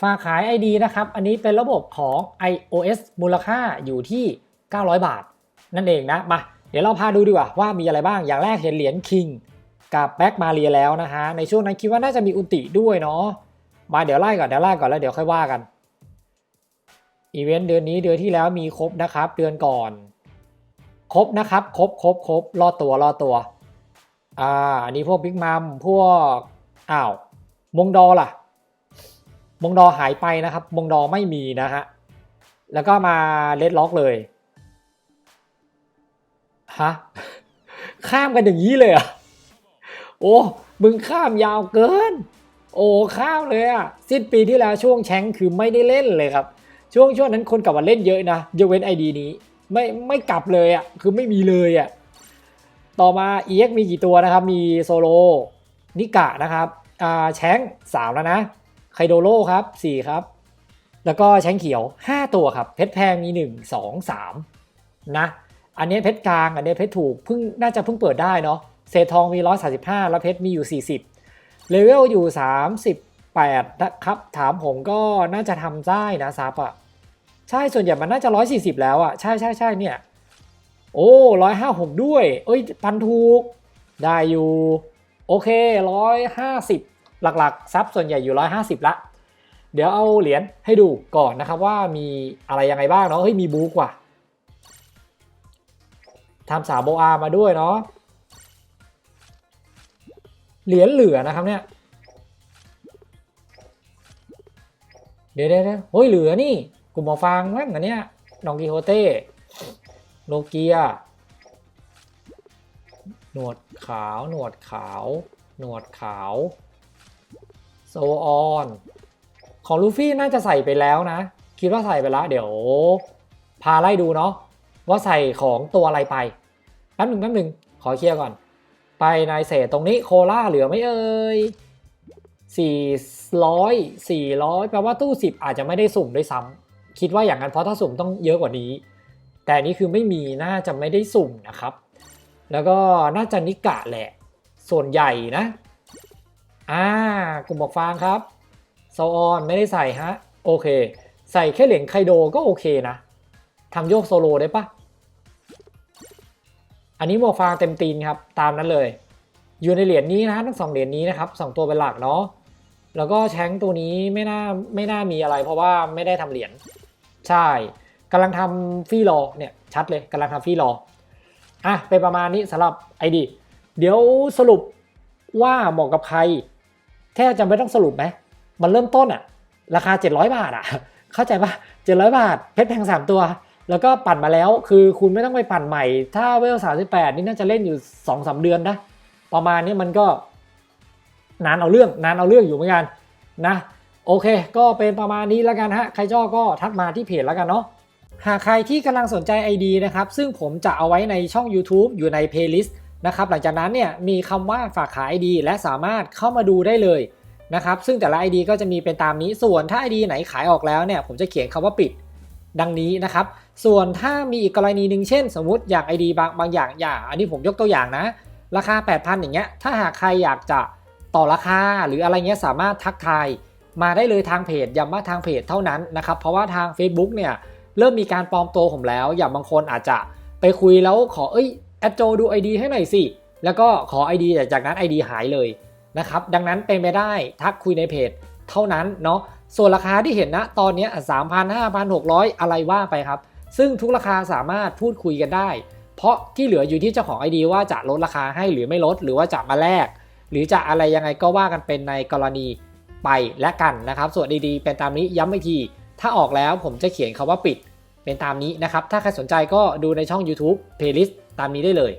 ฝากขาย ID นะครับ อันนี้เป็นระบบของ iOS มูลค่าอยู่ที่ 900 บาท นั่นเองนะ มา เดี๋ยวเราพาดูดีกว่าว่ามีอะไรบ้าง อย่างแรกเห็นเหรียญคิงกับแบ็กมาเรียแล้วนะฮะ ในช่วงนั้นคิดว่าน่าจะมีอุนติด้วยเนาะ มาเดี๋ยวไล่ก่อนเดี๋ยวไล่ก่อนแล้วเดี๋ยวค่อยว่ากัน อีเวนต์เดือนนี้เดือนที่แล้วมีครบนะครับ เดือนก่อน ครบนะครับ ครบครบครบรอดตัวรอดตัว อ่า อันนี้พวกบิ๊กมัมพวก อ้าว มงดอล่ะ มงดอหายไปนะครับ มงดอไม่มีนะฮะ แล้วก็มาเลดล็อกเลย ฮะ ข้ามกันอย่างนี้เลยอะ โอ้ มึงข้ามยาวเกิน โอ้ ข้ามเลยอะ สิ้นปีที่แล้วช่วงแชงคือไม่ได้เล่นเลยครับ ช่วงช่วงนั้นคนกลับมาเล่นเยอะนะยกเว้นไอดีนี้ ไม่ไม่กลับเลยอะ คือไม่มีเลยอะ ต่อมา EX มีกี่ตัวนะครับ มีโซโล นิกะนะครับ อ่า แชงสามแล้วนะ ไคโดโรครับสี่ครับ แล้วก็แชงเขียว 5 ตัวครับ เพชรแพงมี 1 2 3 นะ อันนี้เพชรกลางอันนี้เพชรถูกเพิ่งน่าจะเพิ่งเปิดได้เนาะเศษทองมี 135 แล้วเพชรมีอยู่ 40 เลเวลอยู่ 38 นะครับ ถามผมก็น่าจะทำได้นะซับอะใช่ส่วนใหญ่มันน่าจะ 140 แล้วอะใช่ใช่ใช่เนี่ย โอ้ร้อยห้าหกด้วย เอ้ย พันถูก ได้อยู่ โอเคร้อยห้าสิบ หลักๆซับส่วนใหญ่อยู่ร้อยห้าสิบละ เดี๋ยวเอาเหรียญให้ดูก่อนนะครับว่ามีอะไรยังไงบ้างเนาะเฮ้ยมีบูกว่ะทำสาโบอามาด้วยเนาะเหรียญเหลือนะครับเนี่ยเดี๋ยวเดี๋ยวเฮ้ยเหลือนี่กลุ่มหมอฟางมั้งอันเนี้ยนองกิโฮเต้โนเกียหนวดขาว หนวดขาว หนวดขาว โซออนของลูฟี่น่าจะใส่ไปแล้วนะ คิดว่าใส่ไปแล้ว เดี๋ยวพาไล่ดูเนาะว่าใส่ของตัวอะไรไปแป๊บหนึ่งแป๊บหนึ่งขอเคลียร์ก่อน ไปในเศษตรงนี้โคล่าเหลือไหม่เอ่ยสี่ร้อยสี่ร้อยแปลว่าตู้สิบอาจจะไม่ได้สุ่มด้วยซ้ำคิดว่าอย่างนั้นเพราะถ้าสุ่มต้องเยอะกว่านี้ แต่นนี้คือไม่มีน่าจะไม่ได้สุ่มนะครับ แล้วก็น่าจะนิกะแหละ ส่วนใหญ่นะ อ่ากลุ่มบอกฟางครับโซออนไม่ได้ใส่ฮะ โอเค ใส่แค่เหรียญไคโดก็โอเคนะทำโยกโซโลได้ปะอันนี้หมวกฟางเต็มตีนครับ ตามนั้นเลย อยู่ในเหรียญนี้นะทั้งสองเหรียญนี้นะครับสองตัวเป็นหลักเนาะแล้วก็แชงตัวนี้ไม่น่าไม่น่ามีอะไร เพราะว่าไม่ได้ทำเหรียญใช่กำลังทำฟรีรอเนี่ยชัดเลยกำลังทำฟรีรออะเป็นประมาณนี้สำหรับ ID เดี๋ยวสรุปว่าเหมาะกับใคร แค่จะไม่ต้องสรุปไหมมันเริ่มต้นอะราคา 700 บาทอะเข้าใจปะ700 บาท เพชรแพง3 ตัว แล้วก็ปั่นมาแล้วคือคุณไม่ต้องไปปั่นใหม่ ถ้าเวล38 นี่น่าจะเล่นอยู่ 2-3 เดือนนะประมาณนี้มันก็นานเอาเรื่องนานเอาเรื่องอยู่เหมือนกันนะโอเค ก็เป็นประมาณนี้แล้วกันฮะ ใครชอบก็ทักมาที่เพจแล้วกันเนาะ หากใครที่กำลังสนใจ ID นะครับ ซึ่งผมจะเอาไว้ในช่อง YouTube อยู่ใน Playlist นะครับหลังจากนั้นเนี่ยมีคำว่าฝากขาย ID และสามารถเข้ามาดูได้เลยนะครับซึ่งแต่ละ ID ก็จะมีเป็นตามนี้ส่วนถ้า ID ไหนขายออกแล้วเนี่ยผมจะเขียนคำว่าปิดดังนี้นะครับ ส่วนถ้ามีอีกกรณีหนึ่งเช่น สมมุติอย่าง ID บางบางอย่างอย่าง อันนี้ผมยกตัวอย่างนะ ราคา 8,000 อย่างเงี้ยถ้าหากใครอยากจะต่อราคาหรืออะไรเงี้ยสามารถทักทายมาได้เลยทางเพจย้ำว่าทางเพจเท่านั้นนะครับเพราะว่าทาง Facebook เนี่ยเริ่มมีการปลอมตัวผมแล้ว อย่างบางคนอาจจะไปคุยแล้วขอเอ้ย แอดโจดู ID ให้หน่อยสิ แล้วก็ขอ ID แต่จากนั้น ID หายเลยนะครับ ดังนั้นเป็นไปได้ทักคุยในเพจเท่านั้นเนาะ ส่วนราคาที่เห็นนะตอนนี้สามพันห้าพันหกร้อยอะไรว่าไปครับ ซึ่งทุกราคาสามารถพูดคุยกันได้ เพราะที่เหลืออยู่ที่เจ้าของ ID ว่าจะลดราคาให้หรือไม่ลด หรือว่าจะมาแลก หรือจะอะไรยังไงก็ว่ากันเป็นในกรณีไปและกันนะครับ ส่วนดีๆเป็นตามนี้ย้ำอีกที ถ้าออกแล้วผมจะเขียนคาว่าปิด เป็นตามนี้นะครับ ถ้าใครสนใจก็ดูในช่อง YouTube Playlist ตามนี้ได้เลย